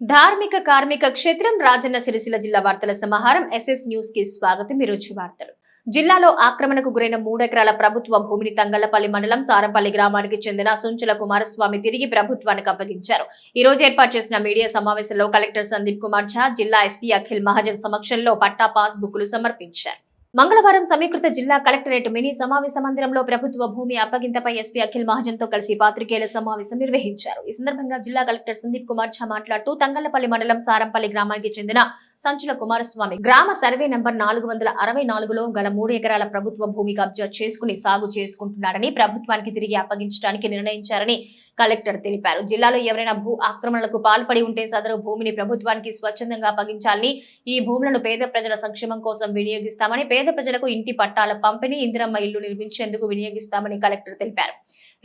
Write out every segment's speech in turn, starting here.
ధార్మిక కార్మిక క్షేత్రం రాజన్న సిరిసిల్ల జిల్లా వార్తల సమాహారం ఎస్ఎస్ న్యూస్కి స్వాగతం. ఈరోజు వార్తలు. జిల్లాలో ఆక్రమణకు గురైన మూడెకరాల ప్రభుత్వ భూమిని తంగళ్ళపల్లి మండలం సారంపల్లి గ్రామానికి చెందిన సుంచుల కుమారస్వామి తిరిగి ప్రభుత్వానికి అప్పగించారు. ఈ రోజు ఏర్పాటు చేసిన మీడియా సమావేశంలో కలెక్టర్ సందీప్ కుమార్ ఝా జిల్లా ఎస్పీ అఖిల్ మహాజన్ సమక్షంలో పట్టా పాస్ బుక్లు సమర్పించారు. మంగళవారం సమీకృత జిల్లా కలెక్టరేట్ మినీ సమావేశ మందిరంలో ప్రభుత్వ భూమి అప్పగింతపై ఎస్పీ అఖిల్ మహాజన్తో కలిసి పాత్రికేయుల సమావేశం నిర్వహించారు. ఈ సందర్భంగా జిల్లా కలెక్టర్ సందీప్ కుమార్ ఝా మాట్లాడుతూ తంగళ్ళపల్లి మండలం సారంపల్లి గ్రామానికి చెందిన సంచుల కుమారస్వామి. గ్రామ సర్వే నంబర్ నాలుగు వందల అరవై నాలుగులో గల మూడు ఎకరాల ప్రభుత్వ భూమి కబ్జా చేసుకుని సాగు చేసుకుంటున్నాడని ప్రభుత్వానికి తిరిగి అప్పగించడానికి నిర్ణయించారని కలెక్టర్ తెలిపారు. జిల్లాలో ఎవరైనా భూ ఆక్రమణలకు పాల్పడి ఉంటే సదరు భూమిని ప్రభుత్వానికి స్వచ్ఛందంగా అప్పగించాలని ఈ భూములను పేద ప్రజల సంక్షేమం కోసం వినియోగిస్తామని పేద ప్రజలకు ఇంటి పట్టాల పంపిణీ ఇందిరమ్మ ఇల్లు నిర్మించేందుకు వినియోగిస్తామని కలెక్టర్ తెలిపారు.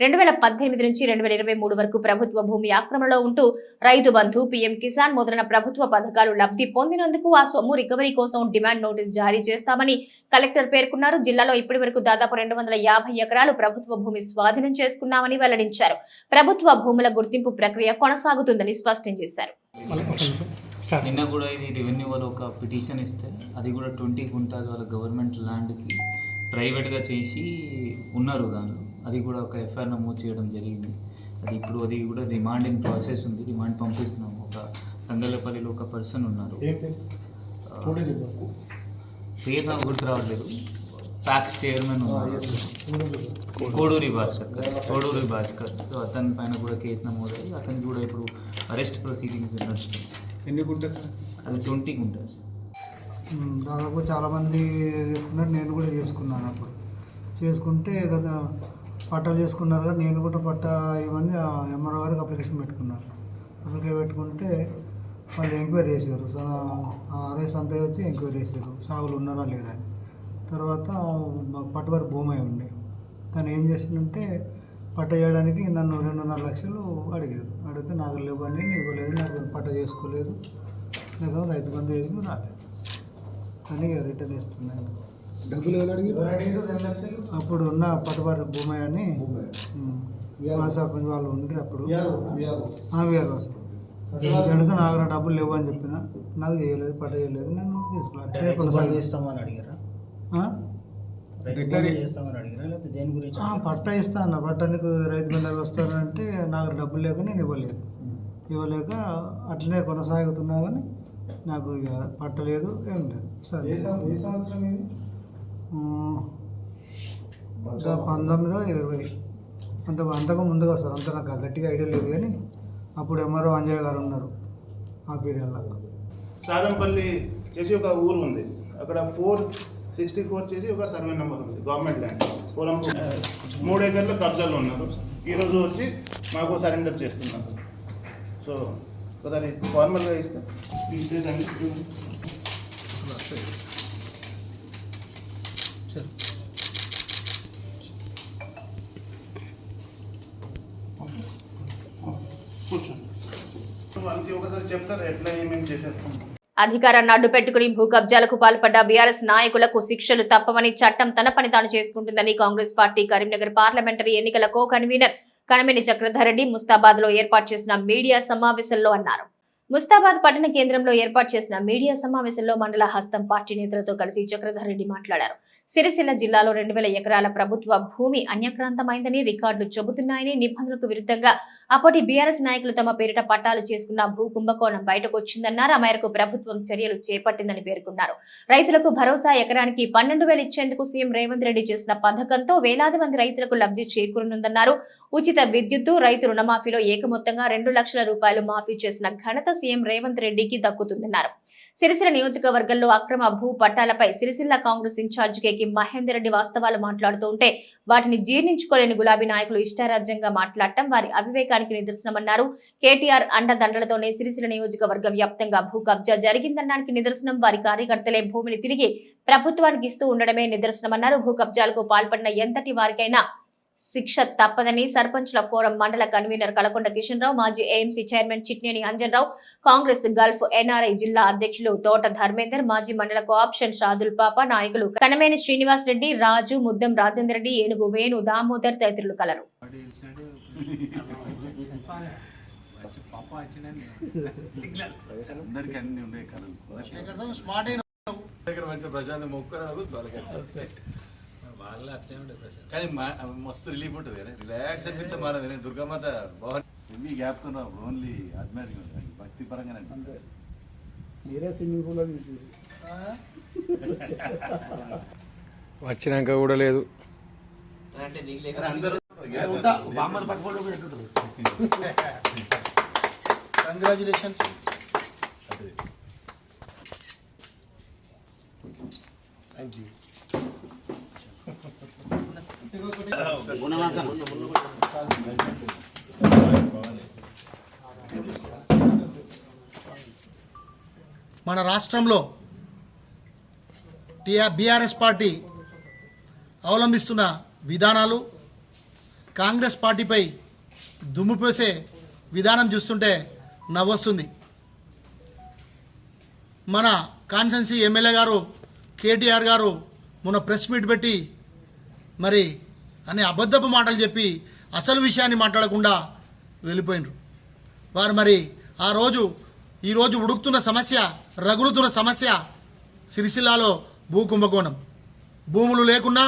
రెండు వేల పద్దెనిమిది నుంచి రెండు వేల ఇరవై మూడు వరకు ప్రభుత్వ భూమి ఆక్రమణలో ఉంటూ రైతు బంధు పీఎం కిసాన్ మొదలైన ప్రభుత్వ పథకాలు లబ్ధి పొందినందుకు ఆ సొమ్ము రికవరీ కోసం డిమాండ్ నోటీస్ జారీ చేస్తామని కలెక్టర్ పేర్కొన్నారు. జిల్లాలో ఇప్పటి వరకు దాదాపు రెండు వందల యాభై ఎకరాలు ప్రభుత్వ భూమి స్వాధీనం చేసుకున్నామని వెల్లడించారు. ప్రభుత్వ భూముల గుర్తింపు ప్రక్రియ కొనసాగుతుందని స్పష్టం చేశారు. నిన్న కూడా ఇది రెవెన్యూ వాళ్ళు ఒక పిటిషన్ ఇస్తే అది కూడా ట్వంటీ గుంటాస్ వాళ్ళ గవర్నమెంట్ ల్యాండ్కి ప్రైవేట్గా చేసి ఉన్నారు దానిలో. అది కూడా ఒక ఎఫ్ఐఆర్ నమోదు చేయడం జరిగింది. అది ఇప్పుడు అది కూడా రిమాండ్ ఇన్ ప్రాసెస్ ఉంది. రిమాండ్ పంపిస్తున్నాం ఒక తంగళ్ళపల్లిలో ఒక పర్సన్ ఉన్నారు. పేరు? నాకు గుర్తు రావట్లేదు. ప్యాక్స్ చైర్మన్ ఉన్నారు. కోడూరి భాస్కర్. కోడూరి భాస్కర్. సో అతని పైన కూడా కేసు నమోదయ్యి అతనికి కూడా ఇప్పుడు అరెస్ట్ ప్రొసీడింగ్స్ నడుస్తుంది ఎన్ని గుంటలు సార్? అది ట్వంటీ మ్మ్. దాదాపు చాలామంది చేసుకున్నారు. నేను కూడా చేసుకున్నాను అప్పుడు. చేసుకుంటే కదా పట్టాలు చేసుకున్నారు కానీ నేను కూడా పట్టా ఇవన్నీ ఎంఆర్ఓ గారికి అప్లికేషన్ పెట్టుకున్నారు. అప్లికేషన్ పెట్టుకుంటే వాళ్ళు ఎంక్వైరీ చేశారు. సో ఆర్ఐ సంత వచ్చి ఎంక్వైరీ చేశారు. సాగులు ఉన్నారా లేరా అని. తర్వాత మాకు పట్టువారి భూమి అయి ఉండే. తను ఏం చేసిందంటే పట్ట చేయడానికి నన్ను రెండున్నర లక్షలు అడిగారు. అడిగితే నాకు లేవని ఇవ్వలేదు నాకు పట్ట చేసుకోలేదు. నాకు రైతు బంధు వేసి రాలేదు. అని రిటర్న్ ఇస్తున్నాను. డబ్బులు అప్పుడు ఉన్న పట్టువారి భూమి అని సర్పంచ్ వాళ్ళు ఉండి అప్పుడు. అడిగితే నాకు నా డబ్బులు లేవు అని చెప్పిన నాకు చేయలేదు పట్ట చేయలేదు నేను తీసుకున్నాను అడిగారా? ఆ? రైతు బంధు చేస్తామని అడిగారా? లేకపోతే దేని గురించి ఆ, పట్ట ఇస్తా అన్న. పట్ట నీకు రైతు బంధు వస్తానంటే నాకు డబ్బులు లేక నేను ఇవ్వలేదు. ఇవ్వలేక అట్లనే కొనసాగుతున్నా కానీ నాకు ఇక పట్టలేదు ఏం లేదు. సరే ఏ సంవత్సరం ఇది ఆ, ఇంకా పంతొమ్మిదో ఇరవై. అంత అంతకు ముందుగా వస్తారు. అంత నాకు గట్టిగా ఐడియా లేదు కానీ అప్పుడు ఎంఆర్ఓ అంజయ్య గారు ఉన్నారు ఆ పీరియడ్లో సారంపల్లి చేసి ఒక ఊరు ఉంది. అక్కడ ఫోర్ సిక్స్టీ ఫోర్ చేసి ఒక సర్వే నెంబర్ ఉంది గవర్నమెంట్ ల్యాండ్. పొలం మూడు ఎకర్ల కబ్జాలో ఉన్నారు. ఈరోజు వచ్చి మాకు సరెండర్ చేస్తున్నారు. సో ఒకసారి ఫార్మల్గా ఇస్తే ఇచ్చేదండి కూర్చోండి వాళ్ళకి ఒకసారి ఎట్లా ఏమేమి చేసేస్తాం? అధికారాన్ని అడ్డు పెట్టుకుని భూ కబ్జాలకు పాల్పడ్డ బీఆర్ఎస్ నాయకులకు శిక్షలు తప్పవని చట్టం తన పని తాను చేసుకుంటుందని కాంగ్రెస్ పార్టీ కరీంనగర్ పార్లమెంటరీ ఎన్నికల కో కన్వీనర్ కనమేని చక్రధరెడ్డి ముస్తాబాద్లో ఏర్పాటు చేసిన మీడియా సమావేశంలో అన్నారు. ముస్తాబాద్ పట్టణ కేంద్రంలో ఏర్పాటు చేసిన మీడియా సమావేశంలో మండల హస్తం పార్టీ నేతలతో కలిసి చక్రధరెడ్డి మాట్లాడారు. సిరిసిల్ల జిల్లాలో రెండు వేల ఎకరాల ప్రభుత్వ భూమి అన్యక్రాంతమైందని రికార్డులు చెబుతున్నాయని నిబంధనలకు విరుద్ధంగా అప్పటి బీఆర్ఎస్ నాయకులు తమ పేరిట పట్టాలు చేసుకున్న భూ కుంభకోణం బయటకు వచ్చిందన్నారు ఆ మేరకు ప్రభుత్వం చర్యలు చేపట్టిందని పేర్కొన్నారు. రైతులకు భరోసా ఎకరానికి పన్నెండు వేలు ఇచ్చేందుకు సీఎం రేవంత్ రెడ్డి చేసిన పథకంతో వేలాది మంది రైతులకు లబ్ధి చేకూరనుందన్నారు. ఉచిత విద్యుత్తు రైతు రుణమాఫీలో ఏకమొత్తంగా రెండు లక్షల రూపాయలు మాఫీ చేసిన ఘనత సీఎం రేవంత్ రెడ్డికి దక్కుతుందన్నారు. సిరిసిల్ల నియోజకవర్గంలో అక్రమ భూ పట్టాలపై Sircilla Congress incharge K K Mahender Reddy వాస్తవాలు మాట్లాడుతూ ఉంటే వాటిని జీర్ణించుకోలేని గులాబీ నాయకులు ఇష్టారాజ్యంగా మాట్లాడటం వారి అవివేకానికి నిదర్శనమన్నారు. కేటీఆర్ అండదండలతోనే సిరిసిల్ల నియోజకవర్గ వ్యాప్తంగా భూ కబ్జా జరిగిందనడానికి నిదర్శనం. వారి కార్యకర్తలే భూమిని తిరిగి ప్రభుత్వానికి ఇస్తూ ఉండడమే నిదర్శనమన్నారు. భూ కబ్జాలకు పాల్పడిన ఎంతటి వారికైనా శిక్ష తప్పదని సర్పంచ్ల ఫోరం మండల కన్వీనర్ కలకొండ కిషన్ రావు మాజీ AMC chairman Chitneni Anjan Rao Congress gulf NRI జిల్లా అధ్యక్షులు తోట ధర్మేందర్ మాజీ మండల కోఆప్షన్ షాదుల్ పాప నాయకులు కనమేని శ్రీనివాస్ రెడ్డి రాజు ముద్దం రాజేందర్ రెడ్డి ఏనుగు వేణు దామోదర్ తదితరులు కలరు. స్మార్ట్ అయిన దగ్గర మంచి ప్రశాంతం మొక్కరాదు కానీ మస్తు రిలీఫ్ ఉంటుంది కదా రిలాక్స్ అనిపిస్తే మన దుర్గామాత బాగుంది ఎన్ని గ్యాప్తో ఓన్లీ ఆధ్యాత్మిక భక్తి పరంగానే మీరే స్విమ్మింగ్ పూల్ వచ్చినాక కూడా లేదు. కంగ్రాచులేషన్స్ థ్యాంక్ యూ మన రాష్ట్రంలో టీఆర్ బీఆర్ఎస్ పార్టీ అవలంబిస్తున్న విధానాలు కాంగ్రెస్ పార్టీపై దుమ్ము పోసే విధానం చూస్తుంటే నవ్వొస్తుంది. మన కాన్సెన్సీ ఎమ్మెల్యే గారు కేటీఆర్ గారు మొన్న ప్రెస్ మీట్ పెట్టి మరి అనే అబద్ధపు మాటలు చెప్పి అసలు విషయాన్ని మాట్లాడకుండా వెళ్ళిపోయినరు. వారు మరి ఆ రోజు ఈరోజు ఉడుకుతున్న సమస్య రగులుతున్న సమస్య సిరిసిల్లాలో భూ కుంభకోణం. భూములు లేకున్నా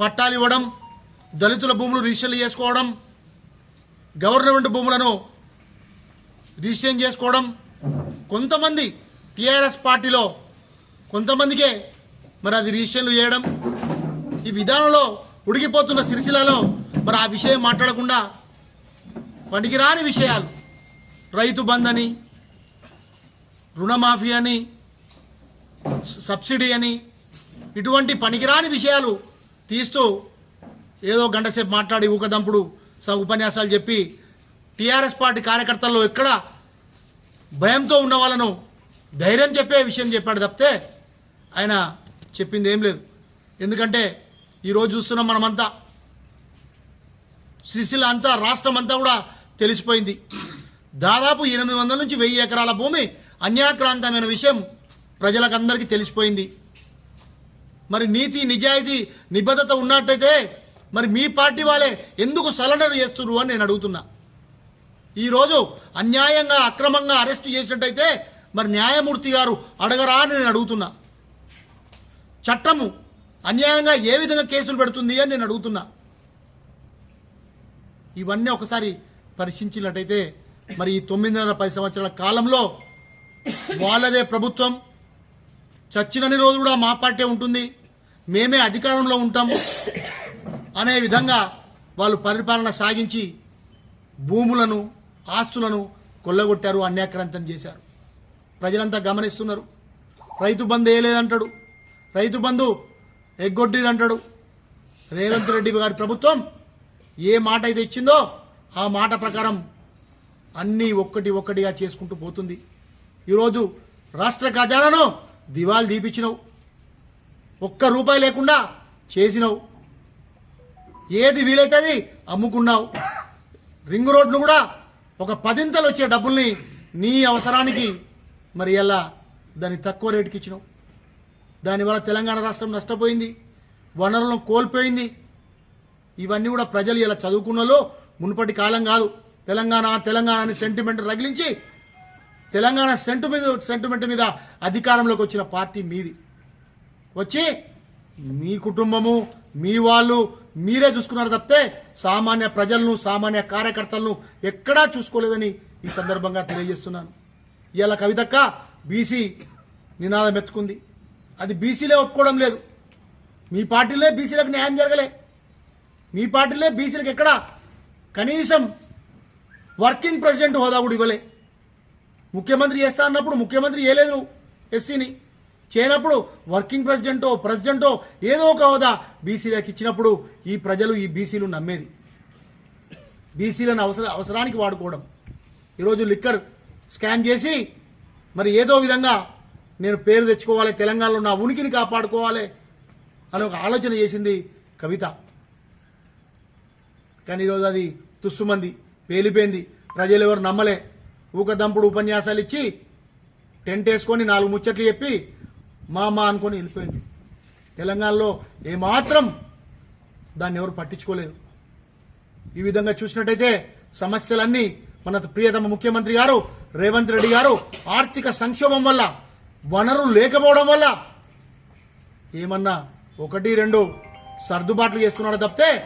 పట్టాలు ఇవ్వడం దళితుల భూములు రిజిస్టర్లు చేసుకోవడం గవర్నమెంట్ భూములను రిజిస్ట్రేషన్ చేసుకోవడం కొంతమంది టీఆర్ఎస్ పార్టీలో కొంతమందికే మరి అది రిజిస్ట్రేషన్లు చేయడం ఈ విధానంలో ఉడికిపోతున్న సిరిసిలలో మరి ఆ విషయం మాట్లాడకుండా పనికిరాని విషయాలు. రైతు బంద్ అని రుణమాఫీ అని సబ్సిడీ అని ఇటువంటి పనికిరాని విషయాలు తీస్తూ ఏదో గంటసేపు మాట్లాడి ఊకదంపుడు స- ఉపన్యాసాలు చెప్పి టీఆర్ఎస్ పార్టీ కార్యకర్తల్లో ఎక్కడ భయంతో ఉన్న వాళ్ళను ధైర్యం చెప్పే విషయం చెప్పాడు తప్పితే ఆయన చెప్పింది ఏం లేదు. ఎందుకంటే ఈరోజు చూస్తున్నాం మనమంతా. సిరిసిల్ల అంతా రాష్ట్రం అంతా కూడా తెలిసిపోయింది. దాదాపు ఎనిమిది వందల నుంచి వెయ్యి ఎకరాల భూమి అన్యాక్రాంతమైన విషయం ప్రజలకందరికీ తెలిసిపోయింది. మరి నీతి నిజాయితీ నిబద్ధత ఉన్నట్టయితే మరి మీ పార్టీ వాళ్ళే ఎందుకు సరెండర్ చేస్తున్నారు అని నేను అడుగుతున్నా. ఈరోజు అన్యాయంగా అక్రమంగా అరెస్టు చేసినట్టయితే మరి న్యాయమూర్తి గారు అడగరా అని నేను అడుగుతున్నా. చట్టము అన్యాయంగా ఏ విధంగా కేసులు పెడుతుంది అని నేను అడుగుతున్నా. ఇవన్నీ ఒకసారి పరిశీలించినట్టయితే మరి ఈ తొమ్మిదిన్నర పది సంవత్సరాల కాలంలో వాళ్ళదే ప్రభుత్వం. చచ్చినన్ని రోజు కూడా మా పార్టీ ఉంటుంది. మేమే అధికారంలో ఉంటాం. అనే విధంగా వాళ్ళు పరిపాలన సాగించి భూములను ఆస్తులను కొల్లగొట్టారు అన్యాక్రాంతం చేశారు. ప్రజలంతా గమనిస్తున్నారు. రైతు బంధు వేయలేదంటాడు. రైతు బంధు ఎగ్గొట్టిరంటాడు రేవంత్ రెడ్డి గారి ప్రభుత్వం ఏ మాట అయితే ఇచ్చిందో ఆ మాట ప్రకారం అన్నీ ఒక్కటి ఒక్కటిగా చేసుకుంటూ పోతుంది. ఈరోజు రాష్ట్ర ఖజానాను దివాళి దీపించినవు ఒక్క రూపాయి లేకుండా చేసినావు. ఏది వీలైతే అది అమ్ముకున్నావు. రింగ్ రోడ్ను కూడా ఒక పదింతలు వచ్చే డబ్బుల్ని నీ అవసరానికి మరి ఎలా దాన్ని తక్కువ రేటుకి ఇచ్చినావు? దానివల్ల తెలంగాణ రాష్ట్రం నష్టపోయింది వనరులను కోల్పోయింది. ఇవన్నీ కూడా ప్రజలు ఇలా చదువుకున్నలో మునుపటి కాలం కాదు. తెలంగాణ తెలంగాణ అనే సెంటిమెంట్ రగిలించి తెలంగాణ సెంటిమెంట్ సెంటిమెంట్ మీద అధికారంలోకి వచ్చిన పార్టీ మీది. వచ్చి మీ కుటుంబము మీ వాళ్ళు మీరే చూసుకున్నారు తప్పితే సామాన్య ప్రజలను సామాన్య కార్యకర్తలను ఎక్కడా చూసుకోలేదని ఈ సందర్భంగా తెలియజేస్తున్నాను. ఇలా కవితక్క బీసీ నినాదం ఎత్తుకుంది. అది బీసీలే ఒప్పుకోవడం లేదు. మీ పార్టీలే బీసీలకు న్యాయం జరగలే. మీ పార్టీలే బీసీలకు ఎక్కడ? కనీసం వర్కింగ్ ప్రెసిడెంట్ హోదా కూడా ఇవ్వలే. ముఖ్యమంత్రి చేస్తా అన్నప్పుడు ముఖ్యమంత్రి చేయలేదు నువ్వు ఎస్సీని. చేయనప్పుడు వర్కింగ్ ప్రెసిడెంటో ప్రెసిడెంటో ఏదో ఒక హోదా బీసీలకు ఇచ్చినప్పుడు ఈ ప్రజలు ఈ బీసీలు నమ్మేది. బీసీలను అవసర అవసరానికి వాడుకోవడం. ఈరోజు లిక్కర్ స్కామ్ చేసి మరి ఏదో విధంగా నేను పేరు తెచ్చుకోవాలి తెలంగాణలో నా ఉనికిని కాపాడుకోవాలి అని ఒక ఆలోచన చేసింది కవిత. కానీ ఈరోజు అది తుస్సుమంది పేలిపోయింది. ప్రజలు ఎవరు నమ్మలే. ఊకదంపుడు ఉపన్యాసాలు ఇచ్చి టెంట్ వేసుకొని నాలుగు ముచ్చట్లు చెప్పి మా అమ్మ అనుకొని వెళ్ళిపోయింది. తెలంగాణలో ఏమాత్రం దాన్ని ఎవరు పట్టించుకోలేదు. ఈ విధంగా చూసినట్టయితే సమస్యలన్నీ మన ప్రియతమ ముఖ్యమంత్రి గారు రేవంత్ రెడ్డి గారు ఆర్థిక సంక్షోభం వల్ల వనరులు లేకపోవడం వల్ల ఏమన్నా ఒకటి రెండు సర్దుబాట్లు చేస్తున్నాడు తప్పితే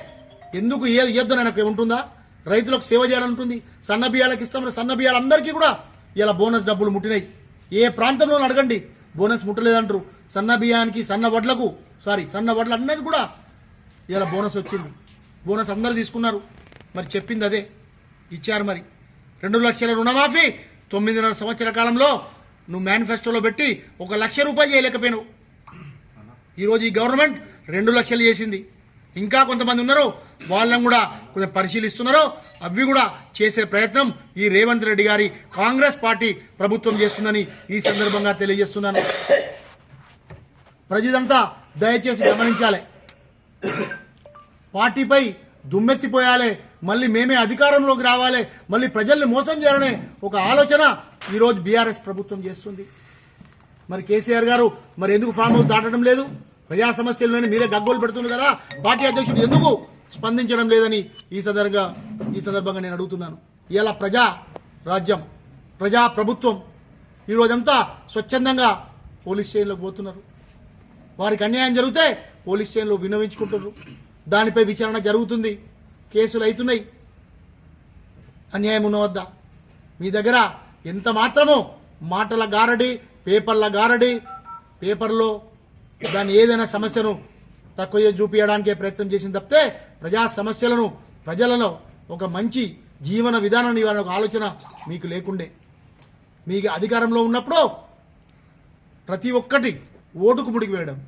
ఎందుకు ఏ ఇయ్యొద్దు నాకు ఉంటుందా రైతులకు సేవ చేయాలనుంటుంది. సన్న బియ్యాలకు ఇస్తాం సన్న బియ్యాలందరికీ కూడా ఇలా బోనస్ డబ్బులు ముట్టినాయి. ఏ ప్రాంతంలో అడగండి. బోనస్ ముట్టలేదంటారు. సన్న బియ్యానికి సన్న వడ్లకు సారీ సన్న వడ్లు అన్నది కూడా ఇలా బోనస్ వచ్చింది. బోనస్ అందరూ తీసుకున్నారు. మరి చెప్పింది అదే. ఇచ్చారు మరి. రెండు లక్షల రుణమాఫీ తొమ్మిదిన్నర సంవత్సర కాలంలో నువ్వు మేనిఫెస్టోలో పెట్టి ఒక లక్ష రూపాయలు చేయలేకపోయినావు. ఈరోజు ఈ గవర్నమెంట్ రెండు లక్షలు చేసింది. ఇంకా కొంతమంది ఉన్నారు వాళ్ళని కూడా కొంచెం పరిశీలిస్తున్నారు అవి కూడా చేసే ప్రయత్నం ఈ రేవంత్ రెడ్డి గారి కాంగ్రెస్ పార్టీ ప్రభుత్వం చేస్తుందని ఈ సందర్భంగా తెలియజేస్తున్నాను. ప్రజలంతా దయచేసి గమనించాలి. పార్టీపై దుమ్మెత్తిపోయాలి మళ్ళీ మేమే అధికారంలోకి రావాలి మళ్ళీ ప్రజల్ని మోసం చేయాలనే ఒక ఆలోచన ఈరోజు బీఆర్ఎస్ ప్రభుత్వం చేస్తుంది. మరి కేసీఆర్ గారు మరి ఎందుకు ఫామ్ హౌస్ దాటడం లేదు? ప్రజా సమస్యలను మీరే గగ్గోలు పెడుతున్నారు కదా. పార్టీ అధ్యక్షుడు ఎందుకు స్పందించడం లేదని ఈ సందర్భంగా ఈ సందర్భంగా నేను అడుగుతున్నాను. ఇలా ప్రజా రాజ్యం ప్రజా ప్రభుత్వం ఈరోజంతా స్వచ్ఛందంగా పోలీస్ స్టేషన్లోకి పోతున్నారు. వారికి అన్యాయం జరిగితే పోలీస్ స్టేషన్లో విన్నవించుకుంటున్నారు. దానిపై విచారణ జరుగుతుంది. కేసులు అవుతున్నాయి. అన్యాయం ఉన్న వద్ద. మీ దగ్గర ఎంత మాత్రమో మాటల గారడి పేపర్ల గారడి పేపర్లో దాని ఏదైనా సమస్యను తక్కువ చేసి చూపించడానికే ప్రయత్నం చేసింది తప్పితే ప్రజా సమస్యలను ప్రజలలో ఒక మంచి జీవన విధానాన్ని ఇవ్వాలని ఒక ఆలోచన మీకు లేకుండే. మీకు అధికారంలో ఉన్నప్పుడు ప్రతి ఒక్కటి ఓటుకు ముడికి వేయడం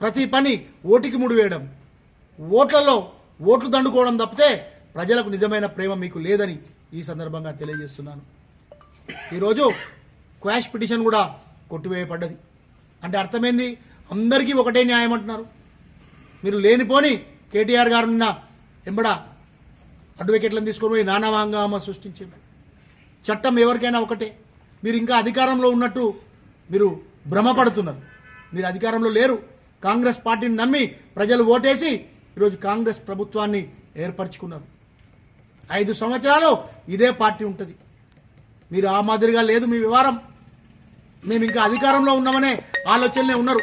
ప్రతి పని ఓటికి ముడి వేయడం ఓట్లలో ఓట్లు దండుకోవడం తప్పితే ప్రజలకు నిజమైన ప్రేమ మీకు లేదని ఈ సందర్భంగా తెలియజేస్తున్నాను. ఈరోజు క్వాష్ పిటిషన్ కూడా కొట్టివేయబడ్డది. అంటే అర్థమైంది? అందరికీ ఒకటే న్యాయం అంటున్నారు. మీరు లేనిపోని కేటీఆర్ గారు ఉన్న ఎంబడ అడ్వకేట్లను తీసుకొని పోయి నానా సృష్టించారు. చట్టం ఎవరికైనా ఒకటే. మీరు ఇంకా అధికారంలో ఉన్నట్టు మీరు భ్రమపడుతున్నారు. మీరు అధికారంలో లేరు. కాంగ్రెస్ పార్టీని నమ్మి ప్రజలు ఓటేసి ఈరోజు కాంగ్రెస్ ప్రభుత్వాన్ని ఏర్పరచుకున్నారు. ఐదు సంవత్సరాలు ఇదే పార్టీ ఉంటుంది. మీరు ఆ మాదిరిగా లేదు మీ వ్యవహారం. మేము ఇంకా అధికారంలో ఉన్నామనే ఆలోచనలే ఉన్నారు.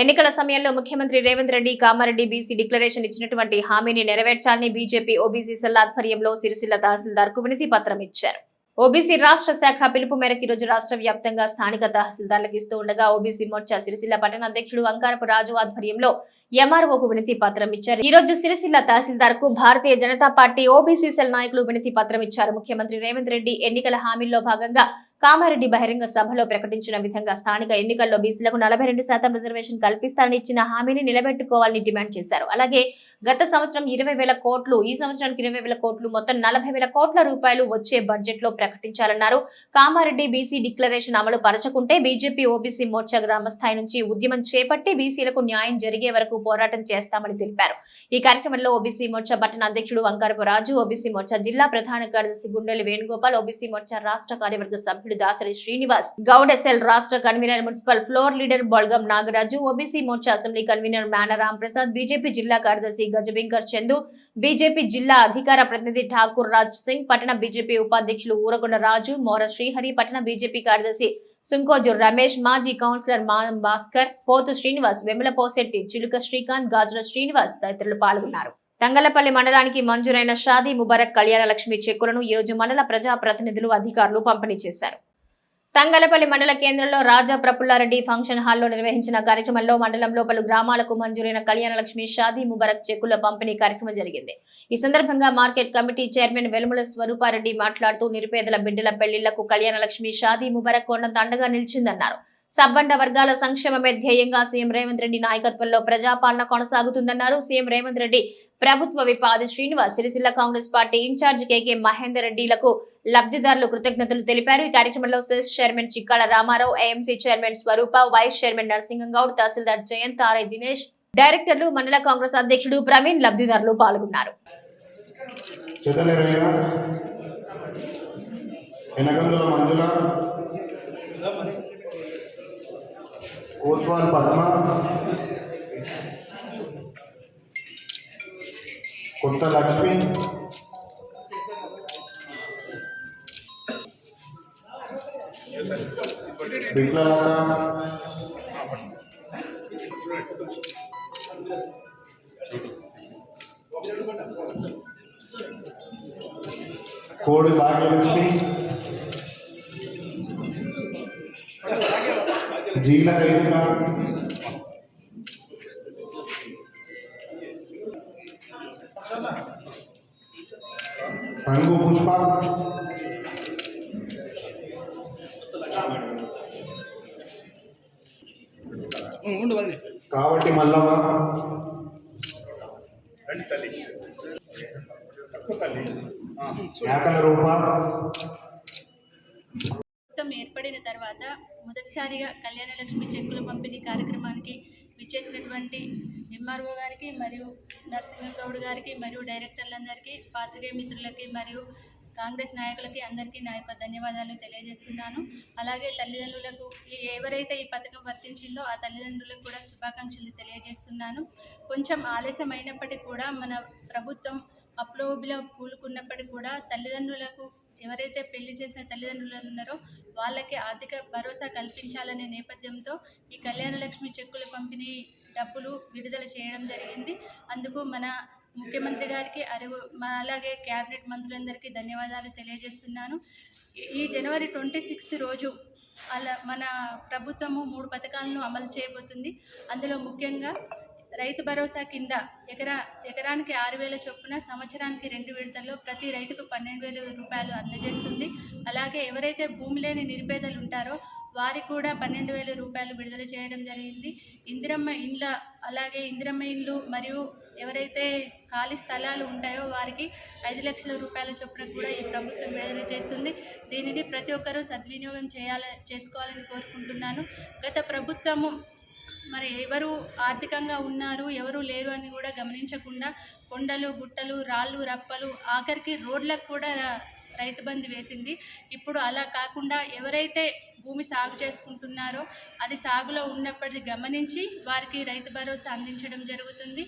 ఎన్నికల సమయంలో ముఖ్యమంత్రి రేవంత్ రెడ్డి కామారెడ్డి బీసీ డిక్లరేషన్ ఇచ్చినటువంటి హామీని నెరవేర్చాలని బీజేపీ ఓబీసీ సెల్ ఆధ్వర్యంలో సిరిసిల్ల తహసీల్దార్కు వినతి పత్రం ఇచ్చారు. ఓబీసీ రాష్ట్ర శాఖ పిలుపు మేరకు ఈ రోజు రాష్ట్ర వ్యాప్తంగా స్థానిక తహసీల్దార్లకు ఇస్తూ ఉండగా ఓబీసీ మోర్చా సిరిసిల్ల పట్టణ అధ్యక్షుడు అంకారపు రాజు ఆధ్వర్యంలో ఎంఆర్ఓకు వినతి పత్రం ఇచ్చారు. ఈ రోజు Sircilla తహసీల్దార్కు Bharatiya Janata party OBC cell నాయకులు వినతి పత్రం ఇచ్చారు. ముఖ్యమంత్రి రేవంత్ రెడ్డి ఎన్నికల హామీల్లో భాగంగా కామారెడ్డి బహిరంగ సభలో ప్రకటించిన విధంగా స్థానిక ఎన్నికల్లో బీసీలకు నలభై రెండు శాతం రిజర్వేషన్ కల్పిస్తారని ఇచ్చిన హామీని నిలబెట్టుకోవాలని డిమాండ్ చేశారు. అలాగే గత సంవత్సరం ఇరవై వేల కోట్లు ఈ సంవత్సరానికి ఇరవై వేల కోట్లు మొత్తం నలభై వేల కోట్ల రూపాయలు వచ్చే బడ్జెట్లో ప్రకటించాలన్నారు. కామారెడ్డి బీసీ డిక్లరేషన్ అమలు పరచకుంటే బీజేపీ ఓబీసీ మోర్చా గ్రామ స్థాయి నుంచి ఉద్యమం చేపట్టి బీసీలకు న్యాయం జరిగే వరకు పోరాటం చేస్తామని తెలిపారు. ఈ కార్యక్రమంలో ఓబీసీ మోర్చా పట్టణ అధ్యక్షుడు వంకారపు రాజు ఓబీసీ మోర్చా జిల్లా ప్రధాన కార్యదర్శి గుండెలి వేణుగోపాల్ ఓబీసీ మోర్చా రాష్ట్ర కార్యవర్గ సభ్యుడు దాసరి శ్రీనివాస్ గౌడ్ ఎస్ఎల్ రాష్ట్ర convener municipal floor leader Bolgam Nagaraju OBC Morcha assembly convener Menaram Prasad BJP జిల్లా కార్యదర్శి గజబింకర్ చందు బీజేపీ జిల్లా అధికార ప్రతినిధి ఠాకూర్ రాజ్ సింగ్ పట్టణ బీజేపీ ఉపాధ్యక్షులు ఊరగొండ రాజు మోర శ్రీహరి పట్టణ బీజేపీ కార్యదర్శి సుంకోజు రమేష్ మాజీ కౌన్సిలర్ మా భాస్కర్ పోతు శ్రీనివాస్ వెముల పోసెట్టి చిలుక శ్రీకాంత్ గాజుల శ్రీనివాస్ తదితరులు పాల్గొన్నారు. తంగలపల్లి మండలానికి మంజూరైన షాదీ ముబారక్ కళ్యాణ లక్ష్మి చెక్కులను ఈ రోజు మండల ప్రజా ప్రతినిధులు అధికారులు పంపిణీ చేశారు. తంగలపల్లి మండల కేంద్రంలో రాజా ప్రపుల్లారెడ్డి ఫంక్షన్ హాల్లో నిర్వహించిన కార్యక్రమంలో మండలంలో పలు గ్రామాలకు మంజూరైన కళ్యాణ లక్ష్మి షాదీ ముబారక్ చెక్కుల పంపిణీ కార్యక్రమం జరిగింది. ఈ సందర్భంగా market committee chairman Velumula Swarupa Reddy మాట్లాడుతూ నిరుపేదల బిడ్డల పెళ్ళిళ్ళకు కళ్యాణ లక్ష్మి షాదీ ముబారక్ కొండంత అండగా నిలిచిందన్నారు. సబ్బండ వర్గాల సంక్షేమమే ధ్యేయంగా సీఎం రేవంత్ రెడ్డి నాయకత్వంలో ప్రజాపాలన కొనసాగుతుందన్నారు. సీఎం రేవంత్ రెడ్డి ప్రభుత్వ Vipadi Srinivas Sircilla Congress party in-charge KK Mahender రెడ్డిలకు లబ్ధిదారులు కృతజ్ఞతలు తెలిపారు. ఈ కార్యక్రమంలో CESS chairman Chikkala Ramarao AMC chairman Swarupa vice chairman Narasimham Goud tahsildar Jayanth RI Dinesh డైరెక్టర్లు మండల కాంగ్రెస్ అధ్యక్షుడు ప్రవీణ్ లబ్ధిదారులు పాల్గొన్నారు. మంజుల? कोतवाल पटना कुत्ता लक्ष्मी। बिकला लता। कोड़ भाग्यलक्ष्मी భాగ్యలక్ష్మి జీల రేణుక రంగు పుష్ప కాబట్టి మల్లవ్వ మేకల రూప. ప్రభుత్వం తర్వాత మొదటిసారిగా కళ్యాణ లక్ష్మి చెక్కుల పంపిణీ కార్యక్రమానికి విచ్చేసినటువంటి ఎంఆర్ఓ గారికి మరియు నరసింహగౌడ్ గారికి మరియు డైరెక్టర్లందరికీ పాత్రికేయ మిత్రులకి మరియు కాంగ్రెస్ నాయకులకి అందరికీ నా యొక్క ధన్యవాదాలు తెలియజేస్తున్నాను. అలాగే తల్లిదండ్రులకు ఎవరైతే ఈ పథకం వర్తించిందో ఆ తల్లిదండ్రులకు కూడా శుభాకాంక్షలు తెలియజేస్తున్నాను. కొంచెం ఆలస్యం అయినప్పటికీ కూడా మన ప్రభుత్వం అప్లోబిలో కూలుకున్నప్పటికీ కూడా తల్లిదండ్రులకు ఎవరైతే పెళ్ళి చేసిన తల్లిదండ్రులు ఉన్నారో వాళ్ళకి ఆర్థిక భరోసా కల్పించాలనే నేపథ్యంతో ఈ కళ్యాణ లక్ష్మి చెక్కుల పంపిణీ డబ్బులు విడుదల చేయడం జరిగింది. అందుకు మన ముఖ్యమంత్రి గారికి అరుగు అలాగే క్యాబినెట్ మంత్రులందరికీ ధన్యవాదాలు తెలియజేస్తున్నాను. ఈ జనవరి ట్వంటీ సిక్స్త్ రోజు అలా మన ప్రభుత్వము మూడు పథకాలను అమలు చేయబోతుంది. అందులో ముఖ్యంగా రైతు భరోసా కింద ఎకరా ఎకరానికి ఆరు వేల చొప్పున సంవత్సరానికి రెండు విడతల్లో ప్రతి రైతుకు పన్నెండు వేల రూపాయలు అందజేస్తుంది. అలాగే ఎవరైతే భూమి లేని నిరుపేదలు ఉంటారో వారికి కూడా పన్నెండు వేల రూపాయలు విడుదల చేయడం జరిగింది. ఇందిరమ్మ ఇండ్ల అలాగే ఇందిరమ్మ ఇండ్లు మరియు ఎవరైతే ఖాళీ స్థలాలు ఉంటాయో వారికి ఐదు లక్షల రూపాయల చొప్పున కూడా ఈ ప్రభుత్వం విడుదల చేస్తుంది. దీనిని ప్రతి ఒక్కరూ సద్వినియోగం చేయాల చేసుకోవాలని కోరుకుంటున్నాను. గత ప్రభుత్వము మరి ఎవరు ఆర్థికంగా ఉన్నారు ఎవరు లేరు అని కూడా గమనించకుండా కొండలు గుట్టలు రాళ్ళు రప్పలు ఆఖరికి రోడ్లకు కూడా ర- రైతు బంధు వేసింది. ఇప్పుడు అలా కాకుండా ఎవరైతే భూమి సాగు చేసుకుంటున్నారో అది సాగులో ఉన్నప్పటిది గమనించి వారికి రైతు భరోసా అందించడం జరుగుతుంది.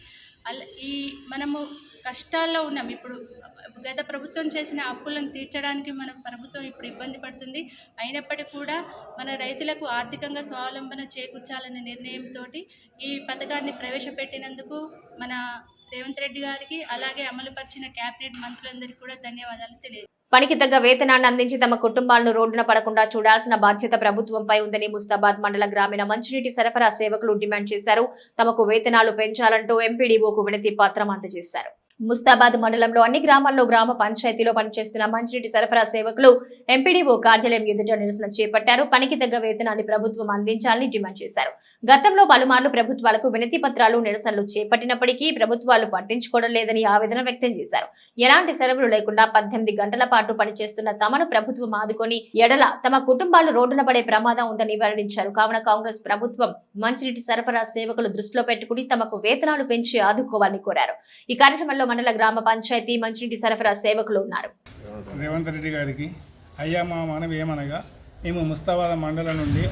అలా ఈ మనము కష్టాల్లో ఉన్నాం. ఇప్పుడు గత ప్రభుత్వం చేసిన అప్పులను తీర్చడానికి మన ప్రభుత్వం ఇప్పుడు ఇబ్బంది పడుతుంది. అయినప్పటికీ కూడా మన రైతులకు ఆర్థికంగా స్వావలంబన చేకూర్చాలనే నిర్ణయంతో ఈ పథకాన్ని ప్రవేశపెట్టినందుకు మన రేవంత్ రెడ్డి గారికి అలాగే అమలుపరిచిన కేబినెట్ మంత్రులందరికీ కూడా ధన్యవాదాలు తెలియదు పనికి తగ్గ వేతనాన్ని అందించి తమ కుటుంబాలను రోడ్డున పడకుండా చూడాల్సిన బాధ్యత ప్రభుత్వంపై ఉందని ముస్తాబాద్ మండల గ్రామీణ మంచినీటి సరఫరా సేవకులు డిమాండ్ చేశారు. తమకు వేతనాలు పెంచాలంటూ ఎంపీడీఓకు వినతి పత్రం అందజేశారు. ముస్తాబాద్ మండలంలో అన్ని గ్రామాల్లో గ్రామ పంచాయతీలో పనిచేస్తున్న మంచినీటి సరఫరా సేవకులు ఎంపీడీఓ కార్యాలయం ఎదుట నిరసన చేపట్టారు. పనికి తగ్గ వేతనాన్ని ప్రభుత్వం అందించాలని డిమాండ్ చేశారు. గతంలో పలుమార్లు ప్రభుత్వాలకు వినతి పత్రాలు నిరసనలు చేపట్టినప్పటికీ ప్రభుత్వాలు పట్టించుకోవడం లేదని ఆవేదన వ్యక్తం చేశారు. ఎలాంటి సెలవులు లేకుండా పద్దెనిమిది గంటల పాటు పనిచేస్తున్న తమను ప్రభుత్వం ఆదుకొని ఎడల తమ కుటుంబాలు రోడ్డున పడే ప్రమాదం ఉందని వెల్లడించారు. కావున కాంగ్రెస్ ప్రభుత్వం మంచినీటి సరఫరా సేవకులు దృష్టిలో పెట్టుకుని తమకు వేతనాలు పెంచి ఆదుకోవాలని కోరారు. ఈ కార్యక్రమంలో మండల గ్రామ పంచాయతీ మంచినీటి సరఫరా సేవకులు ఉన్నారు. రేవంత్ రెడ్డి గారికి అయ్యా మా మనవి ఏమనగా మేము ముస్తాబాద్ మండలం నుండి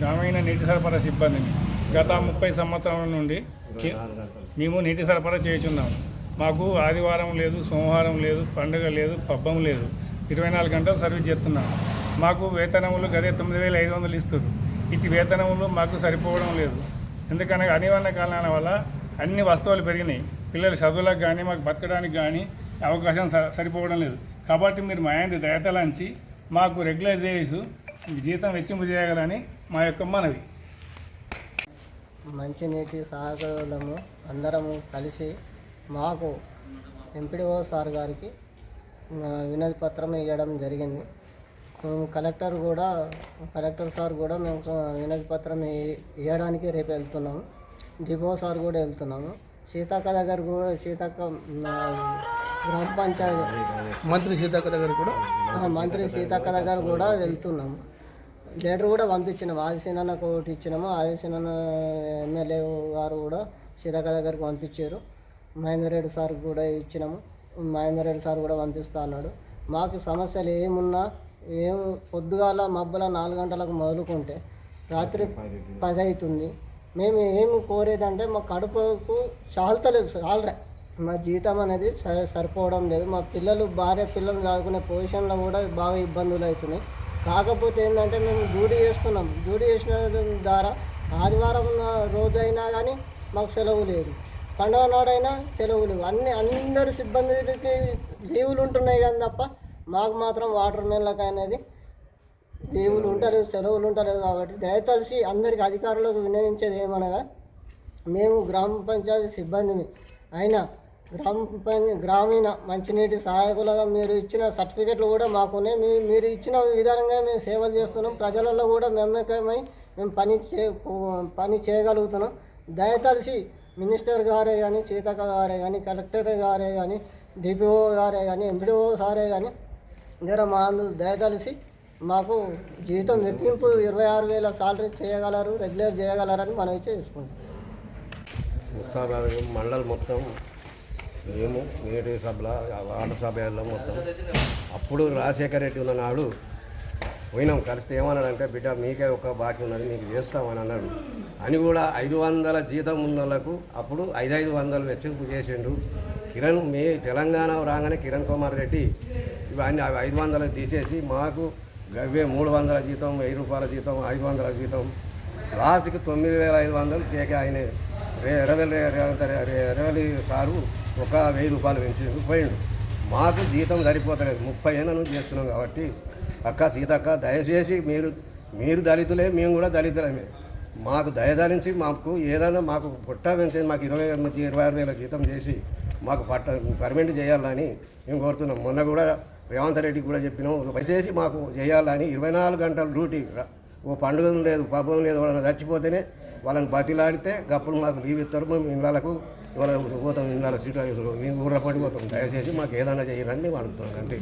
గ్రామీణ నీటి సరఫరా సిబ్బందిని గత ముప్పై సంవత్సరాల నుండి మేము నీటి సరఫరా చేస్తున్నాము మాకు ఆదివారం లేదు సోమవారం లేదు పండుగ లేదు పబ్బం లేదు. ఇరవై నాలుగు గంటలు సర్వీస్ చేస్తున్నాము మాకు వేతనములు గదే తొమ్మిది వేల ఐదు వందలు ఇస్తారు ఇటు వేతనములు మాకు సరిపోవడం లేదు. ఎందుకనగా అనివార్య కారణాల వల్ల అన్ని వస్తువులు పెరిగినాయి. పిల్లల చదువులకు కానీ మాకు బతకడానికి కానీ అవకాశం స- సరిపోవడం లేదు. కాబట్టి మీరు మా ఆయన దయతలంచి మాకు రెగ్యులర్ చేసి జీతం వెచ్చింపు చేయగలని మా యొక్క మనవి. మంచినీటి సహకారులము అందరము కలిసి మాకు ఎంపీడీఓ సార్ గారికి వినతి పత్రం ఇవ్వడం జరిగింది. కలెక్టర్ కూడా కలెక్టర్ సార్ కూడా మేము వినతి పత్రం ఇవ్వడానికి రేపు వెళ్తున్నాము. డిపో సార్ కూడా వెళ్తున్నాము. సీతక్క దగ్గర కూడా సీతక్క గ్రామ పంచాయతీ. మంత్రి సీతక్క దగ్గర కూడా? మంత్రి సీతక్క దగ్గర కూడా వెళ్తున్నాము. లెటర్ కూడా పంపించినాము. ఆదిశీనన్నకు ఒకటి ఇచ్చినాము. ఆదిశీనన్న ఎమ్మెల్యే గారు కూడా సీతక్క దగ్గరికి పంపించారు. మహేందర్ రెడ్డి సార్ కూడా ఇచ్చినాము. మహేందర్ రెడ్డి సార్ కూడా పంపిస్తా అన్నాడు. మాకు సమస్యలు ఏమున్నా ఏం పొద్దుగాల మబ్బుల నాలుగు గంటలకు మొదలుకుంటే రాత్రి పది అవుతుంది. మేము ఏమి కోరేదంటే మా కడుపుకు చాలుతలేదు చాలరే మా జీతం అనేది స- సరిపోవడం లేదు. మా పిల్లలు భార్య పిల్లలు చదువుకునే పొజిషన్లో కూడా బాగా ఇబ్బందులు అవుతున్నాయి. కాకపోతే ఏంటంటే మేము డ్యూటీ చేస్తున్నాం. డ్యూటీ చేసిన ద్వారా ఆదివారం రోజైనా కానీ మాకు సెలవు లేదు. పండుగ నాడైనా సెలవు లేవు. అన్ని అందరి సిబ్బందికి లీవులు ఉంటున్నాయి కానీ తప్ప మాకు మాత్రం వాటర్ మెన్లకు అనేది దేవులు ఉంటలేవు సెలవులు ఉంటలేవు కాబట్టి దయతలిసి అందరికి అధికారులకు వినియోగించేది ఏమనగా మేము గ్రామ పంచాయతీ సిబ్బందిని అయినా గ్రామ పంచ గ్రామీణ మంచినీటి సహాయకులుగా మీరు ఇచ్చిన సర్టిఫికెట్లు కూడా మాకునే మీ మీరు ఇచ్చిన విధానంగా మేము సేవలు చేస్తున్నాం. ప్రజలలో కూడా మమేకమై మేము పని చే పని చేయగలుగుతున్నాం. దయతలిసి మినిస్టర్ గారే కానీ సీతక్క గారే కానీ కలెక్టర్ గారే కానీ డిపిఓ గారే కానీ ఎంపీడీఓ సారే కానీ జర మా దయతలిసి మాకు జీతం రెట్టింపు ఇరవై ఆరు వేల సాలరీ చేయగలరు రెగ్యులర్ చేయగలరని మనం చేసుకుంటాం. ముస్తాబాద్ మండల్ మొత్తం మేము నీటి సభల వాటర్ సభలో మొత్తం. అప్పుడు రాజశేఖర రెడ్డి ఉన్న నాడు పోయినాం కలిస్తే ఏమన్నాడంటే బిడ్డ మీకే ఒక బాకీ ఉన్నది మీకు చేస్తామని అన్నాడు. అని కూడా ఐదు వందల జీతం ఉన్న వాళ్ళకు అప్పుడు ఐదు ఐదు వందలు వెచ్చింపు చేసిండు. కిరణ్ మీ తెలంగాణ రాగానే కిరణ్ కుమార్ రెడ్డి ఇవన్నీ అవి ఐదు వందలు తీసేసి మాకు గవ్వే మూడు వందల జీతం వెయ్యి రూపాయల జీతం ఐదు వందల జీతం. లాస్ట్కి తొమ్మిది వేల ఐదు వందలు కేకే ఆయన. రే ఇరవై సారు ఒక వెయ్యి రూపాయలు పెంచి పోయిండు. మాకు జీతం సరిపోతలేదు. ముప్పై ఏళ్ళ నుంచి చేస్తున్నాం కాబట్టి అక్క సీతక్క దయచేసి మీరు మీరు దళితులే మేము కూడా దళితులమే. మాకు దయదలించి మాకు ఏదైనా మాకు పుట్ట పెంచి మాకు ఇరవై నుంచి ఇరవై ఆరు వేల జీతం చేసి మాకు పట్ట పర్మనెంట్ చేయాలని మేము కోరుతున్నాం. మొన్న కూడా రేవంత్ రెడ్డికి కూడా చెప్పినాం దయచేసి మాకు చేయాలని ఇరవై నాలుగు గంటల డ్యూటీ. ఓ పండుగ లేదు పాపం లేదు వాళ్ళని చచ్చిపోతేనే వాళ్ళని బతిలాడితే గప్పుడు మాకు లీవ్ ఇస్తారు మేము ఇళ్ళకు ఇవాళ పోతాం ఇళ్ళ సీట్లు మేము ఊర్ల పడిపోతాం. దయచేసి మాకు ఏదైనా చేయాలని మేము అడుగుతున్నాం అంతే.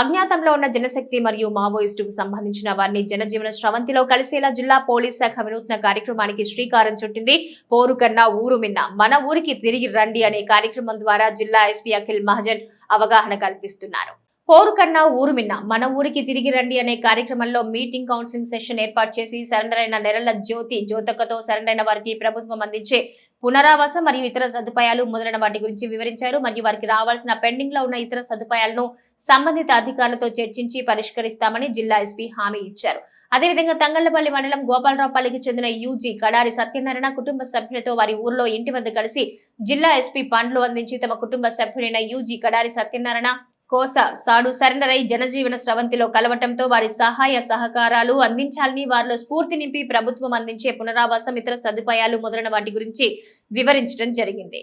అజ్ఞాతంలో ఉన్న జనశక్తి మరియు మావోయిస్టుకు సంబంధించిన వారిని జనజీవన స్రవంతిలో కలిసేలా జిల్లా పోలీస్ శాఖ వినూత్న కార్యక్రమానికి శ్రీకారం చుట్టింది. పోరు కన్నా ఊరు మిన్న మన ఊరికి తిరిగి రండి అనే కార్యక్రమం ద్వారా జిల్లా ఎస్పీ అఖిల్ మహజన్ అవగాహన కల్పిస్తున్నారు. కన్నా ఊరు మిన్న. మన ఊరికి తిరిగి రండి అనే కార్యక్రమంలో మీటింగ్ కౌన్సిలింగ్ సెషన్ ఏర్పాటు చేసి సరెండర్ అయిన నెరల జ్యోతి జ్యోతకతో సరెండర్ అయిన వారికి ప్రభుత్వం అందించే పునరావాసం మరియు ఇతర సదుపాయాలు మొదలైన వాటి గురించి వివరించారు. మరియు వారికి రావాల్సిన పెండింగ్లో ఉన్న ఇతర సదుపాయాలను సంబంధిత అధికారులతో చర్చించి పరిష్కరిస్తామని జిల్లా ఎస్పీ హామీ ఇచ్చారు. అదేవిధంగా తంగళ్ళపల్లి మండలం గోపాలరావుపల్లికి చెందిన యూజీ కడారి సత్యనారాయణ కుటుంబ సభ్యులతో వారి ఊర్లో ఇంటి వద్ద కలిసి జిల్లా ఎస్పీ పండ్లు అందించి తమ కుటుంబ సభ్యుడైన యూజీ కడారి సత్యనారాయణ కోస సాడు సరెండర్ అయి జనజీవన స్రవంతిలో కలవటంతో వారి సహాయ సహకారాలు అందించాలని వారిలో స్ఫూర్తి నింపి ప్రభుత్వం అందించే పునరావాసం ఇతర సదుపాయాలు మొదలైన వాటి గురించి వివరించడం జరిగింది.